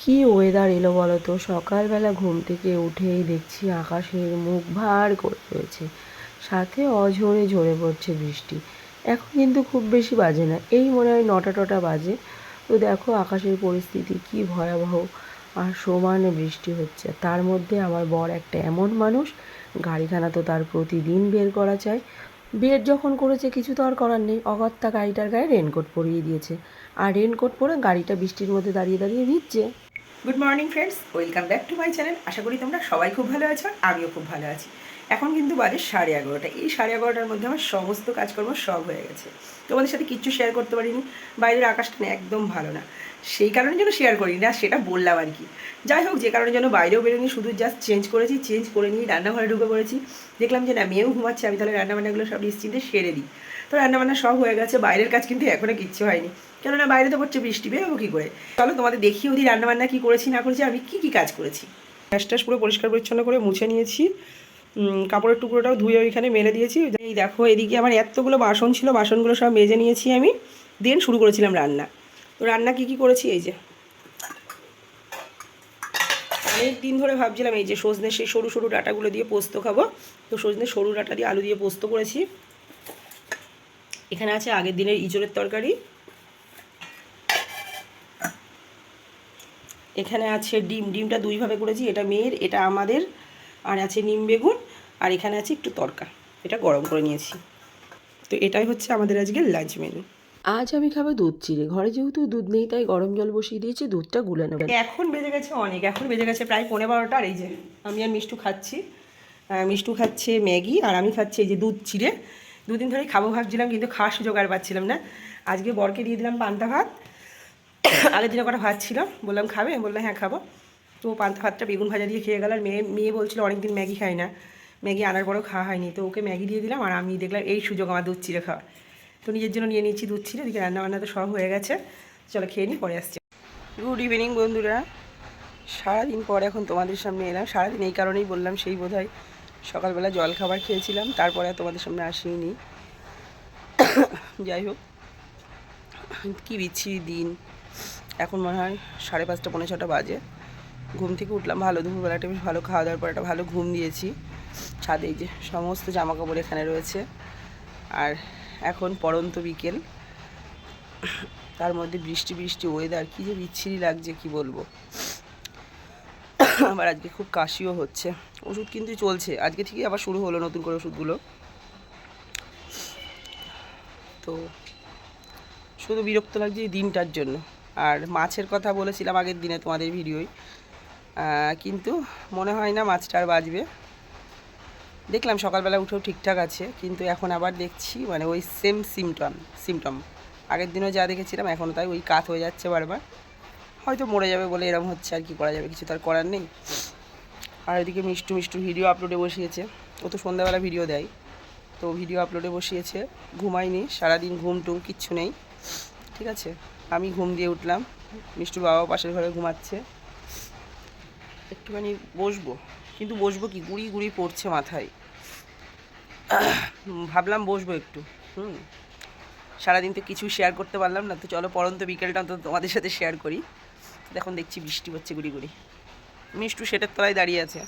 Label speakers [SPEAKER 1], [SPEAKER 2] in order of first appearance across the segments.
[SPEAKER 1] কি ওয়েদার এলো বলো তো সকালবেলা ঘুম থেকে উঠেই দেখছি আকাশের মুখ ভার করে রয়েছে। সাথে অঝরে ঝরে পড়ছে বৃষ্টি। এখন কিন্তু খুব বেশি বাজে না। এই মনে হয় নটা টটা বাজে। তো দেখো আকাশের পরিস্থিতি কি ভয়াবহ আর সমানে বৃষ্টি হচ্ছে। তার মধ্যে আমার বর একটা এমন মানুষ, গাড়িখানা তো তার প্রতিদিন বের করা চাই। বের যখন করেছে কিছু তো আর করার নেই। অগত্যা গাড়িটার গায়ে রেনকোট পরিয়ে দিয়েছে। আর রেনকোট পরে গাড়িটা বৃষ্টির মধ্যে দাঁড়িয়ে দাঁড়িয়ে ভিজছে।
[SPEAKER 2] Good morning friends welcome back to my channel আশা করি তোমরা সবাই খুব ভালো আছো, আমিও খুব ভালো আছি। এখন কিন্তু বাজে সাড়ে এগারোটা। এই সাড়ে এগারোটার মধ্যে আমার সমস্ত কাজকর্ম সব হয়ে গেছে। তোমাদের সাথে কিচ্ছু শেয়ার করতে পারিনি। বাইরের আকাশটা না একদম ভালো না। সেই কারণের জন্য শেয়ার করিনি না, সেটা বললাম আর কি। যাই হোক, যে কারণের জন্য বাইরেও বেরোনি শুধু জাস্ট চেঞ্জ করেছি চেঞ্জ করে নিয়ে রান্নাঘরে ঢুকে পড়েছি। দেখলাম যে না, মেয়েও ঘুমাচ্ছে, আমি তাহলে রান্নাবান্নাগুলো সব নিশ্চিন্তে সেরে দিই। তো রান্নাবান্না সব হয়ে গেছে, বাইরের কাজ কিন্তু এখনও কিচ্ছু হয়নি। কেননা বাইরে তো পড়ছে বৃষ্টি, বেরোবো কী করে? চলো তোমাদের দেখিয়ে ওদি রান্নাবান্না কী করেছি, না করেছি, আমি কী কী কাজ করেছি। গ্যাস ট্যাস পুরো পরিষ্কার পরিচ্ছন্ন করে মুছে নিয়েছি। কাপড়ের টুকরোটাও ধুয়ে ওইখানে মেলে দিয়েছি। এই দেখো, এদিকে আমার এতগুলো বাসন ছিল, বাসনগুলো সব মেজে নিয়েছি আমি। দেন শুরু করেছিলাম রান্না। তো রান্না কী কী করেছি, এই যে। অনেক দিন ধরে ভাবছিলাম, এই যে সজনে সেই সরু সরু ডাটাগুলো দিয়ে পোস্ত খাব। তো সজনে সরু ডাটা দিয়ে আলু দিয়ে পোস্ত করেছি। এখানে আছে আগের দিনের ইঁচড়ের তরকারি। এখানে আছে ডিম ডিমটা দুইভাবে করেছি এটা মেয়ের এটা আমাদের আর আছে নিম বেগুন আর এখানে আছে একটু তরকা এটা গরম করে নিয়েছি। তো এটাই হচ্ছে আমাদের আজকের লাঞ্চ মেনু।
[SPEAKER 1] আজ আমি খাব দুধ চিড়ে ঘরে যেহেতু দুধ নেই তাই গরম জল বসিয়ে দিয়েছি দুধটা গুলে নেবে।
[SPEAKER 2] এখন বেজে গেছে অনেক এখন বেজে গেছে প্রায় পনেরো বারোটা আর এই যে আমি আর মিষ্টু খাচ্ছি। মিষ্টু খাচ্ছে ম্যাগি আর আমি খাচ্ছি এই যে দুধ চিড়ে। দুদিন ধরেই খাব ভাবছিলাম, কিন্তু খাওয়ার সুযোগ আর পাচ্ছিলাম না। আজকে বরকে দিয়ে দিলাম পান্তা ভাত। আগের দিনে কটা ভাত ছিল, বললাম খাবে বললাম হ্যাঁ খাব। তো পান্তা ভাতটা বেগুন ভাজা দিয়ে খেয়ে গেল আর মেয়ে মেয়ে বলছিল অনেকদিন ম্যাগি খাই না। ম্যাগি আনার পরেও খাওয়া হয়নি। তো ওকে ম্যাগি দিয়ে দিলাম আর আমি দেখলাম এই সুযোগ আমার দুধ চিড়ে খাওয়া তো নিজের জন্য নিয়ে নিচ্ছি দুধ চিড়ে এদিকে রান্না বান্না তো সব হয়ে গেছে। চলো খেয়ে নিই পরে আসছি। গুড ইভিনিং বন্ধুরা। সারাদিন পর এখন তোমাদের সামনে এলাম। সারাদিন এই কারণেই বললাম সেই বোধহয় সকালবেলা জল খাবার খেয়েছিলাম, তারপরে তোমাদের সামনে আসিনি। যাই হোক, কী বিচ্ছিরি দিন। এখন মনে হয় সাড়ে পাঁচটা, পৌনে ছটা বাজে। ঘুম থেকে উঠলাম ভালো, দুপুরবেলাটা বেশ ভালো খাওয়া দাওয়ার পর একটা ভালো ঘুম দিয়েছি। ছাদে যে সমস্ত জামা কাপড় এখানে রয়েছে। আর এখন পরন্ত বিকেল। তার মধ্যে বৃষ্টি বৃষ্টি ওয়েদার কী যে বিচ্ছিরি লাগছে, কি বলব? আবার আজকে খুব কাশিও হচ্ছে। ওষুধ কিন্তু চলছে। আজকে থেকেই আবার শুরু হলো নতুন করে ওষুধগুলো। তো শুধু বিরক্ত লাগছে এই দিনটার জন্য। আর মাছের কথা বলেছিলাম আগের দিনে তোমাদের ভিডিওয়। কিন্তু মনে হয় না মাছটা আর বাজবে দেখলাম সকালবেলা উঠেও ঠিকঠাক আছে, কিন্তু এখন আবার দেখছি মানে ওই সেম সিমটম সিমটম আগের দিনও যা দেখেছিলাম এখনও তাই ওই কাত হয়ে যাচ্ছে বারবার। হয়তো মরে যাবে বলে এরকম হচ্ছে আর কি করা যাবে, কিছু তার করার নেই। আর এদিকে মিষ্টু মিষ্টু ভিডিও আপলোডে বসিয়েছে। ও তো সন্ধ্যাবেলা ভিডিও দেয়। তো ভিডিও আপলোডে বসিয়েছে ঘুমাইনি সারাদিন ঘুম টুম কিচ্ছু নেই। ঠিক আছে? আমি ঘুম দিয়ে উঠলাম। মিষ্টুর বাবা পাশের ঘরে ঘুমাচ্ছে। একটুখানি বসবো। কিন্তু বসবো কি? গুড়ি গুড়ি পড়ছে মাথায়। ভাবলাম বসবো একটু। হুম। সারাদিন তো কিছু শেয়ার করতে পারলাম না। তো চলো পরন্ত বিকেলটা অন্তত তোমাদের সাথে শেয়ার করি। এখন দেখছি বৃষ্টি হচ্ছে গুড়ি গুড়ি। মিষ্টু সেটার তলায় দাঁড়িয়ে আছে।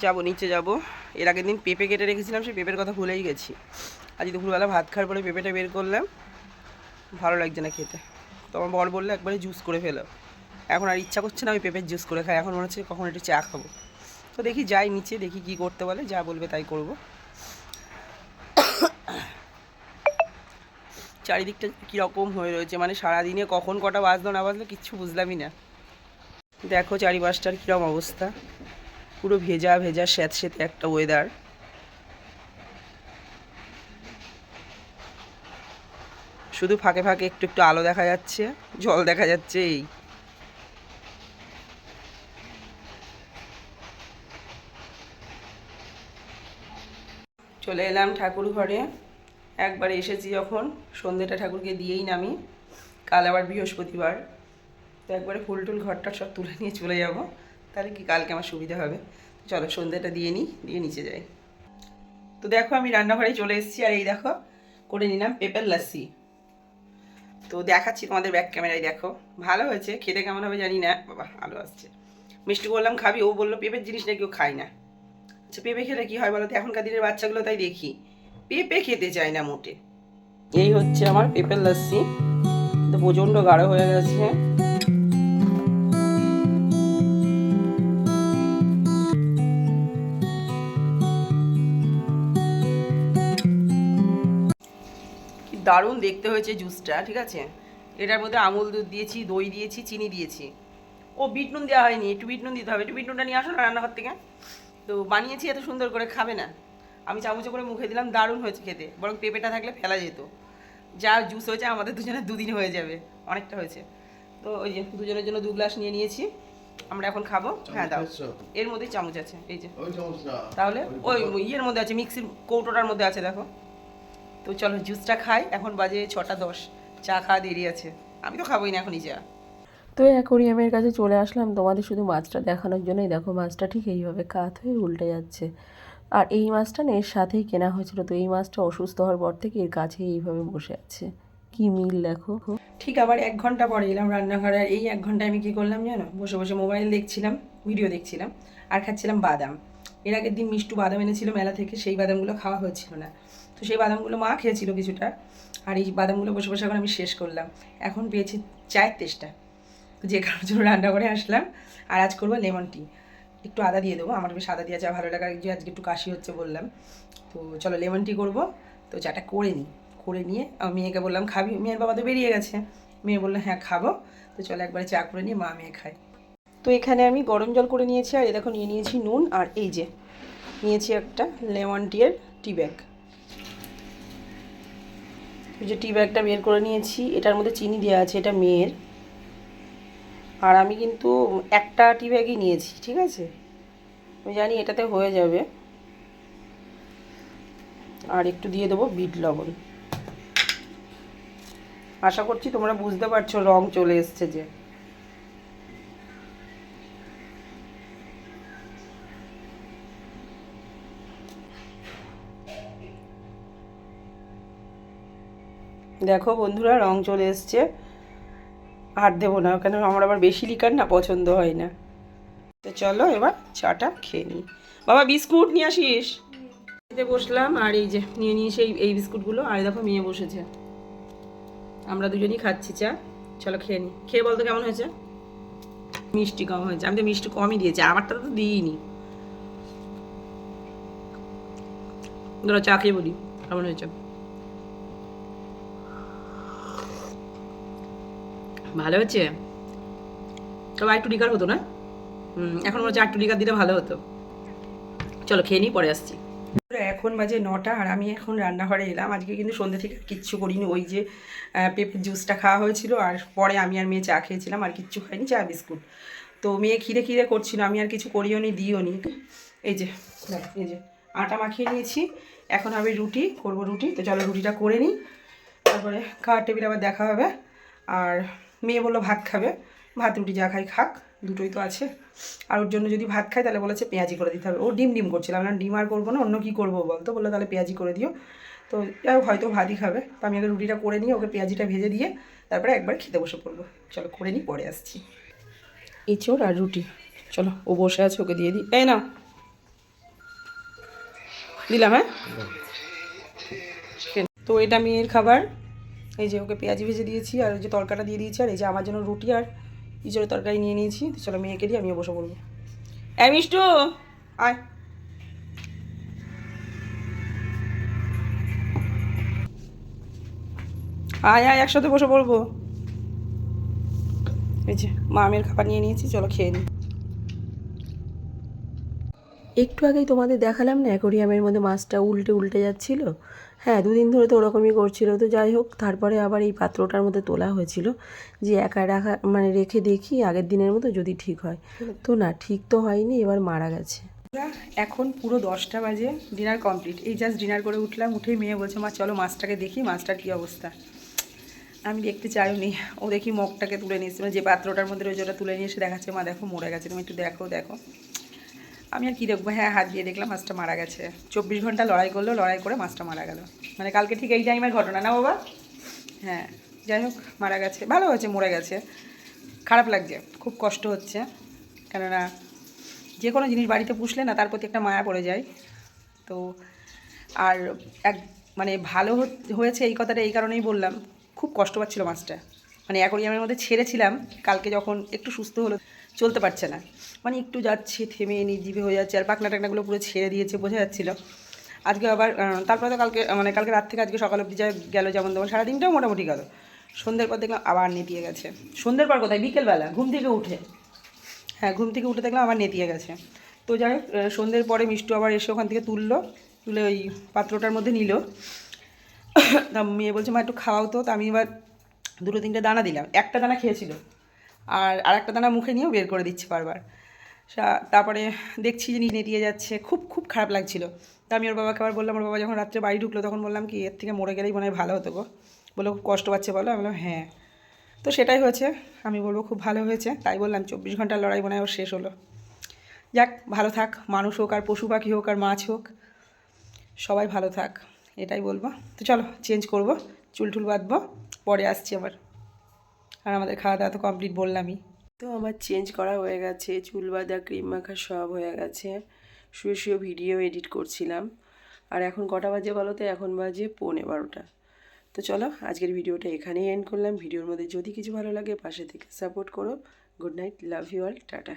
[SPEAKER 2] যাব, নিচে যাব। এর আগের দিন পেঁপে কেটে রেখেছিলাম, সেই পেঁপের কথা ভুলেই গেছি। আজ দুপুরবেলা ভাত খাওয়ার পরে পেঁপেটা বের করলাম। ভালো লাগছে না খেতে। তো আমার বর বললে, একবারে জুস করে ফেলো। এখন আর ইচ্ছা করছে না আমি পেঁপের জুস করে খাই। এখন মনে হচ্ছে কখন একটু চা খাব। তো দেখি যাই নিচে, দেখি কি করতে বলে। যা বলবে তাই করব। চারিদিকটা কীরকম হয়ে রয়েছে? মানে সারাদিনে কখন কটা বাজলো, না বাজলো কিচ্ছু বুঝলামই না। দেখো চারিপাশটার কীরকম অবস্থা। পুরো ভেজা ভেজা, স্যাঁত স্যাঁতে একটা ওয়েদার শুধু ফাঁকে ফাঁকে একটু একটু আলো দেখা যাচ্ছে, জল দেখা যাচ্ছে এই। চলে এলাম ঠাকুর ঘরে একবার এসেছি যখন, সন্ধ্যেটা ঠাকুরকে দিয়েই নামি, কাল আবার বৃহস্পতিবার। তো একবারে ফুল টুল ঘরটা সব তুলে নিয়ে চলে যাব। তাহলে কি কালকে আমার সুবিধা হবে? চলো সন্ধ্যেটা দিয়ে নিই, দিয়ে নিচে যাই। তো দেখো আমি রান্নাঘরে চলে এসেছি, আর এই দেখো, করে নিলাম পেঁপের লাসি। তো দেখাচ্ছি তোমাদের ব্যাক ক্যামেরায় দেখো। ভালো হয়েছে, খেতে কেমন হবে জানি না। বাবা, আলো আসছে। মিষ্টি বললাম, খাবি? ও বলল, পেঁপের জিনিস নাকি ও খায় না। আচ্ছা পেঁপে খেলে কি হয় বলো তো? এখনকার দিনের বাচ্চাগুলো তাই দেখি। পেঁপে খেতে চায় না মোটে। এই হচ্ছে আমার পেঁপের লস্যি তো প্রচণ্ড গাঢ় হয়ে গেছে। দারুণ দেখতে হয়েছে জুসটা ঠিক আছে? এটার মধ্যে আমুল দুধ দিয়েছি দই দিয়েছি চিনি দিয়েছি। ও বিট নুন দেওয়া হয়নি একটু বিট নুন দিতে হবে। একটু বিট নুনটা নিয়ে আসো না রান্নাঘর থেকে। তো বানিয়েছি এত সুন্দর করে খাবে না। আমি চামচে করে মুখে দিলাম দারুণ হয়েছে খেতে। বরং পেঁপেটা থাকলে ফেলা যেত। যা জুস হয়েছে আমাদের দুজনের দুদিন হয়ে যাবে। অনেকটা হয়েছে। তো ওই যে দুজনের জন্য দু গ্লাস নিয়ে নিয়েছি। আমরা এখন খাব। হ্যাঁ দাও। এর মধ্যে চামচ আছে এই যে। তাহলে ওই ইয়ের মধ্যে আছে মিক্সির কৌটোটার মধ্যে আছে দেখো। তো চলো জুসটা খাই। এখন বাজে ছটা দশ। চা খাওয়া দেরি আছে। আমি তো খাবোই না এখনই চা।
[SPEAKER 1] তো অ্যাকোরিয়ামের কাছে চলে আসলাম। তোমাদের শুধু মাছটা দেখানোর জন্যই। দেখো মাছটা ঠিক এইভাবে কাত হয়ে উল্টে যাচ্ছে। আর এই মাছটা না এর সাথেই কেনা হয়েছিল, তো এই মাছটা অসুস্থ হওয়ার পর থেকে এর কাছে এইভাবে বসে আছে। কি মিল দেখো।
[SPEAKER 2] ঠিক আবার এক ঘণ্টা পরে এলাম রান্নাঘরে, আর এই এক ঘন্টায় আমি কী করলাম জানো? বসে বসে মোবাইল দেখছিলাম, ভিডিও দেখছিলাম, আর খাচ্ছিলাম বাদাম। এর আগের দিন মিষ্টু বাদাম এনেছিল মেলা থেকে, সেই বাদামগুলো খাওয়া হয়েছিল না। তো সেই বাদামগুলো মা খেয়েছিল কিছুটা, আর এই বাদামগুলো বসে বসে এখন আমি শেষ করলাম। এখন পেয়েছি চায়ের তেষ্টা। যে কারোর জন্য রান্নাঘরে আসলাম, আর আজ করব লেমন টি। একটু আদা দিয়ে দেবো। আমার বেশ আদা দিয়ে চা ভালো লাগা যে আজকে একটু কাশি হচ্ছে বললাম। তো চলো লেমন টি করব। তো চাটা করে নিই। করে নিয়ে আমি মেয়েকে বললাম, খাবি? মেয়ের বাবা তো বেরিয়ে গেছে। মেয়ে বলল হ্যাঁ খাব। তো চলো একবারে চা করে নিয়ে মা মেয়ে খাই তো এখানে আমি গরম জল করে নিয়েছি, আর এ দেখো নিয়ে নিয়েছি নুন, আর এই যে নিয়েছি একটা লেমন টিয়ের টি ব্যাগ। যে টি ব্যাগটা বের করে নিয়েছি। এটার মধ্যে চিনি দেওয়া আছে, এটা মেয়ের। আর আমি কিন্তু একটা টি ব্যাগই নিয়েছি, ঠিক আছে? আমি জানি এটাতে হয়ে যাবে। আর একটু দিয়ে দেবো বিট লবণ। আশা করছি তোমরা বুঝতে পারছ, রং চলে এসছে যে। দেখো বন্ধুরা, রং চলে এসছে। আর দেবো না, কেন আমার আবার বেশি লিকার না পছন্দ হয় না। তো চলো এবার চাটা খেয়ে নিই। বাবা, বিস্কুট নিয়ে আসিস? খেতে বসলাম, আর এই যে নিয়ে নিয়ে সেই, এই বিস্কুটগুলো। আর দেখো মেয়ে বসেছে। আমরা দুজনই খাচ্ছি চা। চলো খেয়ে নিই। খেয়ে বলতো কেমন হয়েছে? মিষ্টি কম হয়েছে। আমি তো মিষ্টি কমই দিয়েছি, আমারটা তো দিইনি। ধরো চা খেয়ে বলি, কেমন হয়েছে? ভালো হচ্ছে? তবে একটু লিকার হতো না? এখন মনে হচ্ছে একটু লিকার দিলে ভালো হতো। চলো খেয়ে নিই, পরে আসছি। এখন বাজে নটা আর আমি এখন রান্নাঘরে এলাম। আজকে কিন্তু সন্ধ্যে থেকে কিচ্ছু করিনি। ওই যে পেঁপের জুসটা খাওয়া হয়েছিল আর পরে আমি আর মেয়ে চা খেয়েছিলাম আর কিচ্ছু খাইনি, চা, বিস্কুট। তো মেয়ে খিদে খিদে করছিল, আমি আর কিছু করিও নি, দিও নি। এই যে এই যে, আটা মাখিয়ে নিয়েছি। এখন আমি রুটি, করব রুটি। তো চলো রুটিটা করে নিই। তারপরে খাওয়ার টেবিল আবার দেখা হবে। আর মেয়ে বলল, ভাত খাবে। ভাত, রুটি যা খাই খাক, দুটোই তো আছে। আর ওর জন্য যদি ভাত খাই, তাহলে বলেছে পেঁয়াজি করে দিতে হবে। ও ডিম ডিম করছিলাম না ডিম আর করব না, অন্য কী করব বলতো? বলল, তাহলে পেঁয়াজি করে দিও। তো যাই হয়তো ভাতই খাবে। তো আমি আগে রুটিটা করে নিয়ে ওকে পেঁয়াজিটা ভেজে দিয়ে তারপরে একবার খেতে বসে পড়ব। চলো, করে নিই, পরে আসছি। এঁচোড় আর রুটি। চলো, ও বসে আছে, ওকে দিয়ে দিই। এই না দিলাম হ্যাঁ? তো এটা মেয়ের খাবার। এই যে ওকে পেঁয়াজি ভেজে দিয়েছি, আর ওই যে তরকাটা দিয়ে দিয়েছি, আর এই যে আমার জন্য রুটি আর ইঁচড়ের তরকারি নিয়ে নিয়েছি। তো চলো মেয়েকে দিয়ে আমিও বসে পড়ব। এ, মিষ্টু, আয়। আয় আয়, একসাথে বসে পড়ব। এই যে মামের খাবার নিয়ে নিয়েছি, চলো খেয়ে নিই
[SPEAKER 1] একটু আগেই তোমাদের দেখালাম না অ্যাকোরিয়ামের মধ্যে মাছটা উল্টে উল্টে যাচ্ছিল? হ্যাঁ দুদিন ধরে তো ওরকমই করছিল। তো যাই হোক, তারপরে আবার এই পাত্রটার মধ্যে তোলা হয়েছিল যে একা রাখা মানে রেখে দেখি আগের দিনের মতো যদি ঠিক হয়। তো না, ঠিক তো হয়নি, এবার মারা গেছে।
[SPEAKER 2] এখন পুরো দশটা বাজে, ডিনার কমপ্লিট। এই জাস্ট ডিনার করে উঠলাম, উঠেই মেয়ে বলছে, মা, চলো মাছটাকে দেখি, মাছটার কী অবস্থা? আমি দেখতে চাইনি ও দেখি মগটাকে তুলে নিয়েছে মানে যে পাত্রটার মধ্যে রয়েছে ওটা তুলে নিয়ে এসে দেখাচ্ছে, মা, দেখো, মরে গেছে, তুমি একটু দেখো দেখো। আমি আর কী দেখব? হ্যাঁ হাত দিয়ে দেখলাম মাছটা মারা গেছে। চব্বিশ ঘণ্টা লড়াই করল, লড়াই করে মাছটা মারা গেল। মানে কালকে ঠিক এই টাইমের ঘটনা, না বাবা? হ্যাঁ যাই হোক, মারা গেছে। ভালো হয়েছে, মরে গেছে। খারাপ লাগছে, খুব কষ্ট হচ্ছে। কেননা যে কোনো জিনিস বাড়িতে পুষলে না, তার প্রতি একটা মায়া পড়ে যায়। তো আর এক মানে ভালো হয়েছে এই কথাটা এই কারণেই বললাম, খুব কষ্ট পাচ্ছিল মাছটা। মানে অ্যাকোরিয়ামের মধ্যে ছেড়েছিলাম, কালকে যখন একটু সুস্থ হলো চলতে পারছে না। মানে একটু যাচ্ছে, থেমে নির্জীবী হয়ে যাচ্ছে, আর পাকনা টাকনাগুলো পুরো ছেড়ে দিয়েছে, বোঝা যাচ্ছিল। আজকে আবার তারপরে তো কালকে মানে কালকে রাত থেকে আজকে সকাল অব্দি যা গেল যেমন তেমন, সারাদিনটাও মোটামুটি গেল। সন্ধ্যের পর দেখলাম আবার নেতিয়ে গেছে। সন্ধ্যের পর কোথায়? বিকেলবেলা, ঘুম থেকে উঠে। হ্যাঁ ঘুম থেকে উঠে দেখলাম আবার নেতিয়ে গেছে। তো যাই হোক সন্ধ্যের পরে মিষ্টু আবার এসে ওখান থেকে তুললো, তুলে ওই পাত্রটার মধ্যে নিল। তা মেয়ে বলছে, মা, একটু খাওয়াও তো। তা আমি এবার দুটো তিনটে দানা দিলাম। একটা দানা খেয়েছিল। আর আরেকটা দানা মুখে নিয়েও বের করে দিচ্ছে বারবার। তারপরে দেখছি যে নেতিয়ে যাচ্ছে, খুব খুব খারাপ লাগছিল। তা আমি ওর বাবাকে আবার বললাম, ওর বাবা যখন রাত্রে বাড়ি ঢুকলো তখন বললাম কি, এর থেকে মরে গেলেই মনে হয় ভালো হতো গো। বলল, খুব কষ্ট পাচ্ছে বলো? আমি বললাম হ্যাঁ। তো সেটাই হয়েছে, আমি বলব খুব ভালো হয়েছে। তাই বললাম, চব্বিশ ঘণ্টার লড়াই মনে হয় ওর শেষ হলো। যাক, ভালো থাক, মানুষ হোক আর পশু পাখি হোক আর মাছ হোক, সবাই ভালো থাক, এটাই বলব। তো চলো চেঞ্জ করব, চুল টুল বাঁধবো, পরে আসছি আবার। আর আমাদের খাওয়া দাওয়া তো কমপ্লিট বললামই।
[SPEAKER 1] তো আমার চেঞ্জ করা হয়ে গেছে, চুল বাঁধা ক্রিম মাখা সব হয়ে গেছে। শুয়ে শুয়ে ভিডিও এডিট করছিলাম। আর এখন কটা বাজে বলো তো? এখন বাজে পৌনে বারোটা। তো চলো, আজকের ভিডিওটা এখানেই এন্ড করলাম। ভিডিওর মধ্যে যদি কিছু ভালো লাগে পাশে থেকে সাপোর্ট করো। Good night love you all tata.